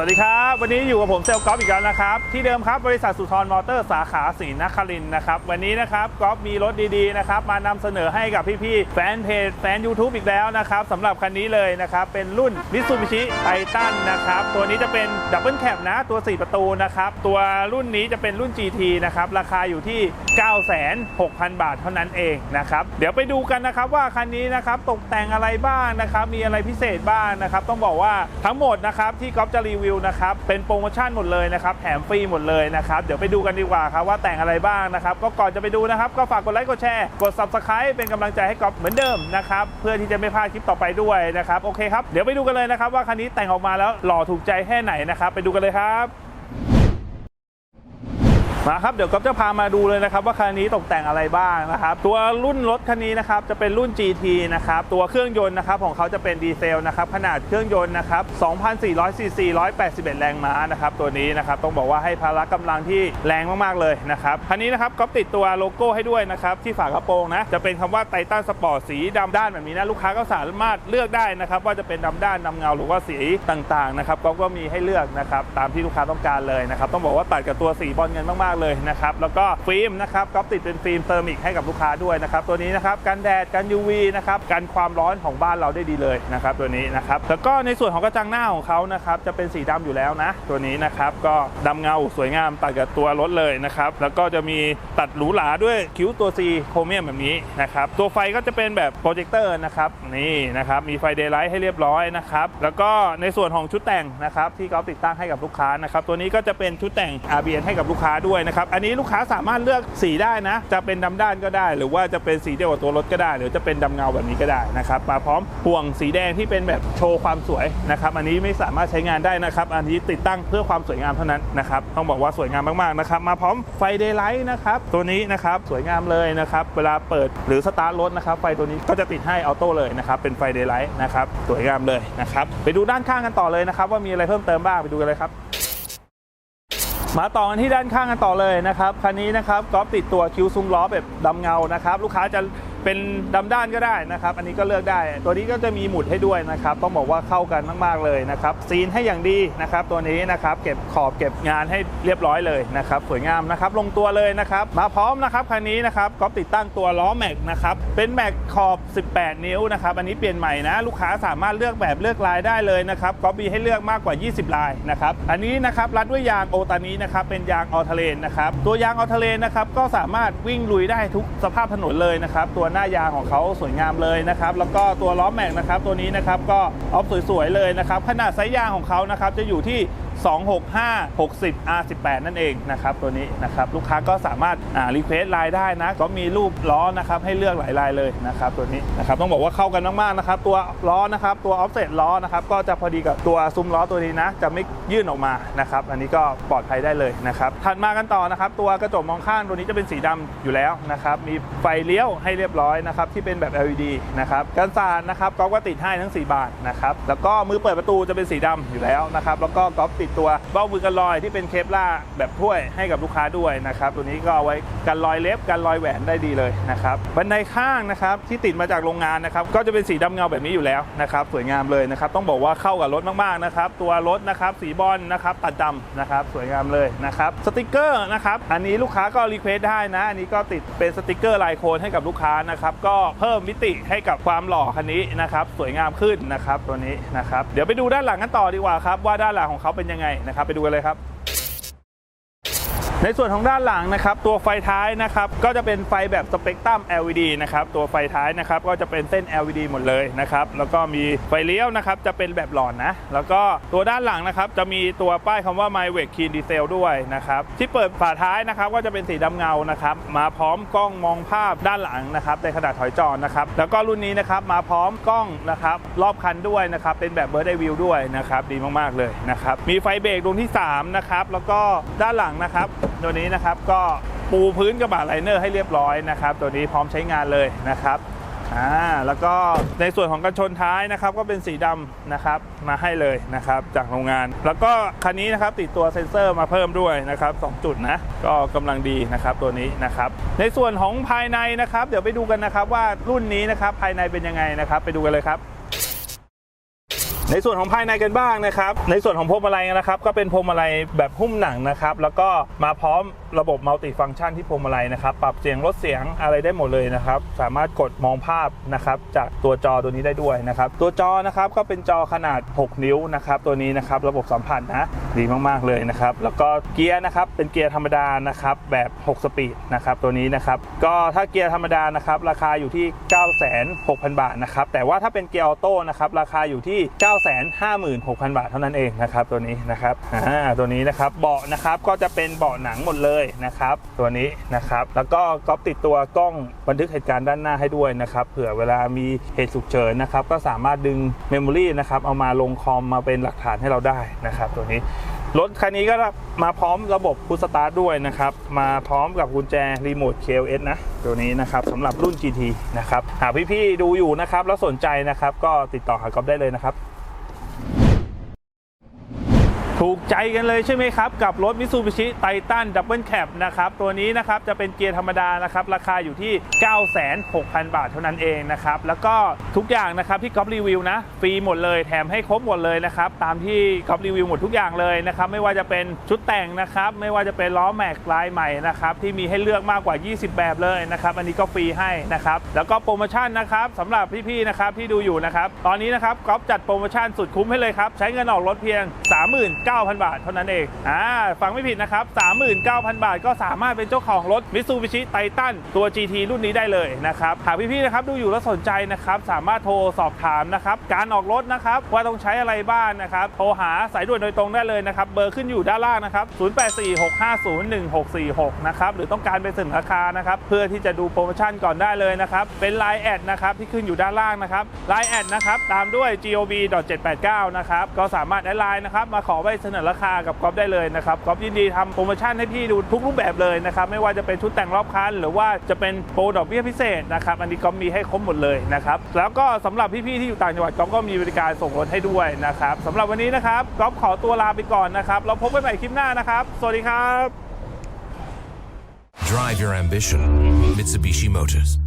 สวัสดีครับ วันนี้อยู่กับผมเซลล์กอล์ฟอีกแล้วนะครับ ที่เดิมครับบริษัทสุทรมอเตอร์สาขาศรีนครินนะครับ วันนี้นะครับกอล์ฟมีรถดีๆนะครับมานำเสนอให้กับพี่ๆแฟนเพจแฟน YouTube อีกแล้วนะครับสำหรับคันนี้เลยนะครับ เป็นรุ่น Mitsubishi Titan นะครับ ตัวนี้จะเป็นดับเบิลแคปนะตัว 4 ประตูนะครับ ตัวรุ่นนี้จะเป็นรุ่น GT นะครับราคาอยู่ที่ 96,000 บาทเท่านั้นเองนะครับเดี๋ยวไปดูกันนะครับว่าคันนี้นะครับตกแต่งอะไรบ้างนะครับมีอะไรพิเศษบ้างนะครับต้องบอกว่าทั้งหมดนะครับที่ก๊อฟจะรีวิวนะครับเป็นโปรโมชั่นหมดเลยนะครับแถมฟรีหมดเลยนะครับ เดี๋ยวไปดูกันดีกว่าครับว่าแต่งอะไรบ้างนะครับ ก็ก่อนจะไปดูนะครับ ก็ฝากกดไลค์กดแชร์กด subscribe เป็นกำลังใจให้ก๊อฟเหมือนเดิมนะครับเพื่อที่จะไม่พลาดคลิปต่อไปด้วยนะครับโอเคครับเดี๋ยวไปดูกันเลยนะครับว่าคันนี้แต่งออกมาแล้วหล่อถูกใจแค่ไหนนะครับไปดูกันเลยครับ มาครับเดี๋ยวก๊อฟจะพามาดูเลยนะครับว่าคันนี้ตกแต่งอะไรบ้างนะครับ ตัวรุ่นรถคันนี้นะครับจะเป็นรุ่น GT นะครับตัวเครื่องยนต์นะครับของเขาจะเป็นดีเซลนะครับขนาดเครื่องยนต์นะครับ2,400ซีซี181 แรงม้านะครับตัวนี้นะครับต้องบอกว่าให้พละกำลังที่แรงมากๆเลยนะครับคันนี้นะครับก๊อฟติดตัวโลโก้ให้ด้วยนะครับที่ฝากระโปรงนะจะเป็นคำว่าไททันสปอร์ตสีดำด้านแบบนี้นะลูกค้าก็สามารถเลือกได้นะครับว่าจะเป็นดำด้านดำเงาหรือว่าสีต่างๆนะครับกอลก็มีให้เลือกนะครับตามที่ลูกค้าต้องการเลยนะครับต้องบอกว่าตัดกับตัวสีบอลเงินมากๆเลยนะครับแล้วก็ฟิล์มนะครับก๊อฟติดเป็นฟิล์มเซรามิกให้กับลูกค้าด้วยนะครับตัวนี้นะครับกันแดดกัน UV นะครับกันความร้อนของบ้านเราได้ดีเลยนะครับตัวนี้นะครับแล้วก็ในส่วนของกระจังหน้าของเขานะครับจะเป็นสีดำอยู่แล้วนะ ตัวนี้นะครับก็ดำเงาสวยงามตัดกับตัวรถเลยนะครับแล้วก็จะมีตัดหรูหราด้วยคิ้วตัว C โครเมียมแบบนี้นะครับตัวไฟก็จะเป็นแบบโปรเจคเตอร์นะครับนี่นะครับมีไฟเดย์ไลท์ให้เรียบร้อยนะครับแล้วก็ในส่วนของชุดแต่งนะครับที่เขาติดตั้งให้กับลูกค้านะครับตัวนี้ก็จะเป็นชุดแต่ง RBN ให้กับลูกค้าด้วยนะครับ อันนี้ลูกค้าสามารถเลือกสีได้นะ จะเป็นดำด้านก็ได้ หรือว่าจะเป็นสีเดียวกับตัวรถก็ได้ หรือจะเป็นดำเงาแบบนี้ก็ได้นะครับมาพร้อมห่วงสีแดงที่เป็นแบบโชว์ความสวยนะครับ อันนี้ไม่สามารถใช้งานได้นะครับ อันนี้ติดตั้งเพื่อความสวยงามเท่านั้นนะครับ ต้องบอกว่าสวยงามมากๆนะครับ มาพร้อมไฟเดย์ไลท์นะครับ ตัวนี้นะครับสวยงามเลยนะครับ เวลาเปิดหรือสตาร์ทรถนะครับ ไฟตัวนี้ก็จะติดให้ออโต้เลยนะครับ เป็นไฟเดย์ไลท์นะครับ สวยงามเลยนะครับ ไปดูด้านข้างกันต่อเลยนะครับ ว่ามีอะไรเพิ่มเติมบ้าง ไปดูกันเลยครับ มาต่อกันที่ด้านข้างกันต่อเลยนะครับคันนี้นะครับกอล์ฟติดตัวคิ้วซุ้มล้อแบบดำเงานะครับ ลูกค้าจะ เป็นดำด้านก็ได้นะครับ อันนี้ก็เลือกได้ ตัวนี้ก็จะมีหมุดให้ด้วยนะครับ ต้องบอกว่าเข้ากันมากๆเลยนะครับ ซีนให้อย่างดีนะครับ ตัวนี้นะครับ เก็บขอบเก็บงานให้เรียบร้อยเลยนะครับ สวยงามนะครับ ลงตัวเลยนะครับ มาพร้อมนะครับคันนี้นะครับกอล์ฟติดตั้งตัวล้อแม็กนะครับ เป็นแม็กขอบ 18 นิ้วนะครับ อันนี้เปลี่ยนใหม่นะ ลูกค้าสามารถเลือกแบบเลือกลายได้เลยนะครับกอล์ฟมีให้เลือกมากกว่า 20 ลายนะครับ อันนี้นะครับรัดด้วยยางโอตานี้นะครับ เป็นยางออทเลนนะครับ ตัวยางออทเลนนะครับ ก็สามารถวิ่งลุยได้ทุกสภาพถนนเลยนะครับ ตัวหน้ายางของเขาสวยงามเลยนะครับแล้วก็ตัวล้อแม็กนะครับตัวนี้นะครับก็ออฟสวยๆเลยนะครับขนาดไซส์ยางของเขานะครับจะอยู่ที่ 265 60 R18 นั่นเองนะครับตัวนี้นะครับลูกค้าก็สามารถอ่ารีเควสไลน์ได้นะก็มีรูปล้อนะครับให้เลือกหลายลายเลยนะครับตัวนี้นะครับต้องบอกว่าเข้ากันมากๆนะครับตัวล้อนะครับตัวออฟเซตล้อนะครับก็จะพอดีกับตัวซุ้มล้อตัวนี้นะจะไม่ยื่นออกมานะครับอันนี้ก็ปลอดภัยได้เลยนะครับถัดมากันต่อนะครับตัวกระจกมองข้างตัวนี้จะเป็นสีดำอยู่แล้วนะครับมีไฟเลี้ยวให้เรียบร้อยนะครับที่เป็นแบบ LED นะครับกันสาดนะครับก๊อฟก็ติดให้ทั้ง 4 บานนะครับแล้วก็มือเปิดประตูจะเป็นสีดำอยู่แล้วนะครับแล้วก็ก๊อฟติดตัวเบ้ามือกันรอยที่เป็นเคปล่าแบบถ้วยให้กับลูกค้าด้วยนะครับตัวนี้ก็เอาไว้กันรอยเล็บกันรอยแหวนได้ดีเลยนะครับบันไดข้างนะครับที่ติดมาจากโรงงานนะครับก็จะเป็นสีดำเงาแบบนี้อยู่แล้วนะครับสวยงามเลยนะครับต้องบอกว่าเข้ากับรถมากๆนะครับตัวรถนะครับสีบอลนะครับตัดดำนะครับสวยงามเลยนะครับสติกเกอร์นะครับอันนี้ลูกค้าก็รีเควสได้นะ อันนี้ก็ติดเป็นสติกเกอร์ลายโคนให้กับลูกค้านะครับก็เพิ่มมิติให้กับความหล่อคันนี้นะครับสวยงามขึ้นนะครับตัวนี้นะครับเดี๋ยวไปดูด้านหลังกันต่อดีกว่าครับว่าด้านหลังของเขาเป็นยังไงนะครับ ไปดูกันเลยครับ ในส่วนของด้านหลังนะครับตัวไฟท้ายนะครับก็จะเป็นไฟแบบสเปกตรัม LED นะครับตัวไฟท้ายนะครับก็จะเป็นเส้น LED หมดเลยนะครับแล้วก็มีไฟเลี้ยวนะครับจะเป็นแบบหลอดนะ แล้วก็ตัวด้านหลังนะครับจะมีตัวป้ายคำว่า My w a k Clean Diesel ด้วยนะครับที่เปิดฝาท้ายนะครับก็จะเป็นสีดำเงานะครับมาพร้อมกล้องมองภาพด้านหลังนะครับในขนาดถอยจอนะครับแล้วก็รุ่นนี้นะครับมาพร้อมกล้องนะครับรอบคันด้วยนะครับเป็นแบบ Bird Eye View ด้วยนะครับดีมากๆเลยนะครับมีไฟเบรกดวงที่สามนะครับแล้วก็ด้านหลังนะครับ ตัวนี้นะครับก็ปูพื้นกระบะไลเนอร์ให้เรียบร้อยนะครับ ตัวนี้พร้อมใช้งานเลยนะครับอ่าแล้วก็ในส่วนของกันชนท้ายนะครับ ก็เป็นสีดำนะครับมาให้เลยนะครับจากโรงงาน แล้วก็คันนี้นะครับติดตัวเซ็นเซอร์มาเพิ่มด้วยนะครับสองจุดนะก็กำลังดีนะครับตัวนี้นะครับ ในส่วนของภายในนะครับ เดี๋ยวไปดูกันนะครับว่ารุ่นนี้นะครับภายในเป็นยังไงนะครับ ไปดูกันเลยครับ ในส่วนของภายในกันบ้างนะครับ ในส่วนของพวงมาลัยนะครับ ก็เป็นพวงมาลัยแบบหุ้มหนังนะครับ แล้วก็มาพร้อมระบบมัลติฟังก์ชันที่พวงมาลัยนะครับ ปรับเสียงลดเสียงอะไรได้หมดเลยนะครับ สามารถกดมองภาพนะครับจากตัวจอตัวนี้ได้ด้วยนะครับ ตัวจอนะครับก็เป็นจอขนาด 6 นิ้วนะครับ ตัวนี้นะครับระบบสัมผัสนะดีมากๆเลยนะครับ แล้วก็เกียร์นะครับเป็นเกียร์ธรรมดานะครับแบบ 6 สปีดนะครับตัวนี้นะครับก็ถ้าเกียร์ธรรมดานะครับราคาอยู่ที่ 9 6 0 0 0 บาทนะครับแต่ว่าถ้าเป็นเกียร์ออโต้นะครับราคาอยู่ที่956,000 บาทเท่านั้นเองนะครับตัวนี้นะครับอ่าตัวนี้นะครับเบาะนะครับก็จะเป็นเบาะหนังหมดเลยนะครับตัวนี้นะครับแล้วก็ก๊อปติดตัวกล้องบันทึกเหตุการณ์ด้านหน้าให้ด้วยนะครับเผื่อเวลามีเหตุฉุกเฉินนะครับก็สามารถดึงเมมโมรีนะครับเอามาลงคอมมาเป็นหลักฐานให้เราได้นะครับตัวนี้รถคันนี้ก็มาพร้อมระบบพุชสตาร์ทด้วยนะครับ มาพร้อมกับกุญแจรีโมท KLS นะ ตัวนี้นะครับสำหรับรุ่น GT นะครับ หากพี่ๆดูอยู่นะครับ แล้วสนใจนะครับ ก็ติดต่อหากอฟได้เลยนะครับ ถูกใจกันเลยใช่ไหมครับ กับรถ Mitsubishi Titan Double Cab นะครับ ตัวนี้นะครับจะเป็นเกียร์ธรรมดานะครับ ราคาอยู่ที่ 96,000 บาทเท่านั้นเองนะครับ แล้วก็ทุกอย่างนะครับที่ก๊อฟรีวิวนะ ฟรีหมดเลยแถมให้ครบหมดเลยนะครับ ตามที่ก๊อฟรีวิวหมดทุกอย่างเลยนะครับ ไม่ว่าจะเป็นชุดแต่งนะครับ ไม่ว่าจะเป็นล้อแม็กลายใหม่นะครับ ที่มีให้เลือกมากกว่า 20 แบบเลยนะครับ อันนี้ก็ฟรีให้นะครับ แล้วก็โปรโมชั่นนะครับสำหรับพี่ๆนะครับที่ดูอยู่นะครับตอนนี้นะครับก๊อฟจัดโปรโมชั่นสุดคุ้มให้เลยครับใช้เงินออกรถเพียง39,000 บาท เท่านั้นเอง อ่า ฟังไม่ผิดนะครับ 39,000 บาทก็สามารถเป็นเจ้าของรถ Mitsubishi Titan ตัว GT รุ่นนี้ได้เลยนะครับ หากพี่ๆนะครับดูอยู่แล้วสนใจนะครับสามารถโทรสอบถามนะครับการออกรถนะครับว่าต้องใช้อะไรบ้างนะครับโทรหาสายด่วนโดยตรงได้เลยนะครับเบอร์ขึ้นอยู่ด้านล่างนะครับ 0846501646 นะครับหรือต้องการเป็นสินราคานะครับเพื่อที่จะดูโปรโมชั่นก่อนได้เลยนะครับเป็น Line แอดนะครับที่ขึ้นอยู่ด้านล่างนะครับ Line แอดนะครับตามด้วย gob.789 นะครับก็สามารถแอดไลน์นะครับมาขอใบเสนอราคากับก๊อฟได้เลยนะครับก๊อฟยินดีทำโปรโมชั่นให้พี่ดูทุกรูปแบบเลยนะครับไม่ว่าจะเป็นชุดแต่งรอบคันหรือว่าจะเป็นโปรดอกเบี้ยพิเศษนะครับอันนี้ก๊อฟมีให้ครบหมดเลยนะครับแล้วก็สำหรับพี่ๆที่อยู่ต่างจังหวัดก๊อฟก็มีบริการส่งรถให้ด้วยนะครับสำหรับวันนี้นะครับก๊อฟขอตัวลาไปก่อนนะครับเราพบกันใหม่คลิปหน้านะครับ สวัสดีครับ Drive your ambition. Mitsubishi Motors.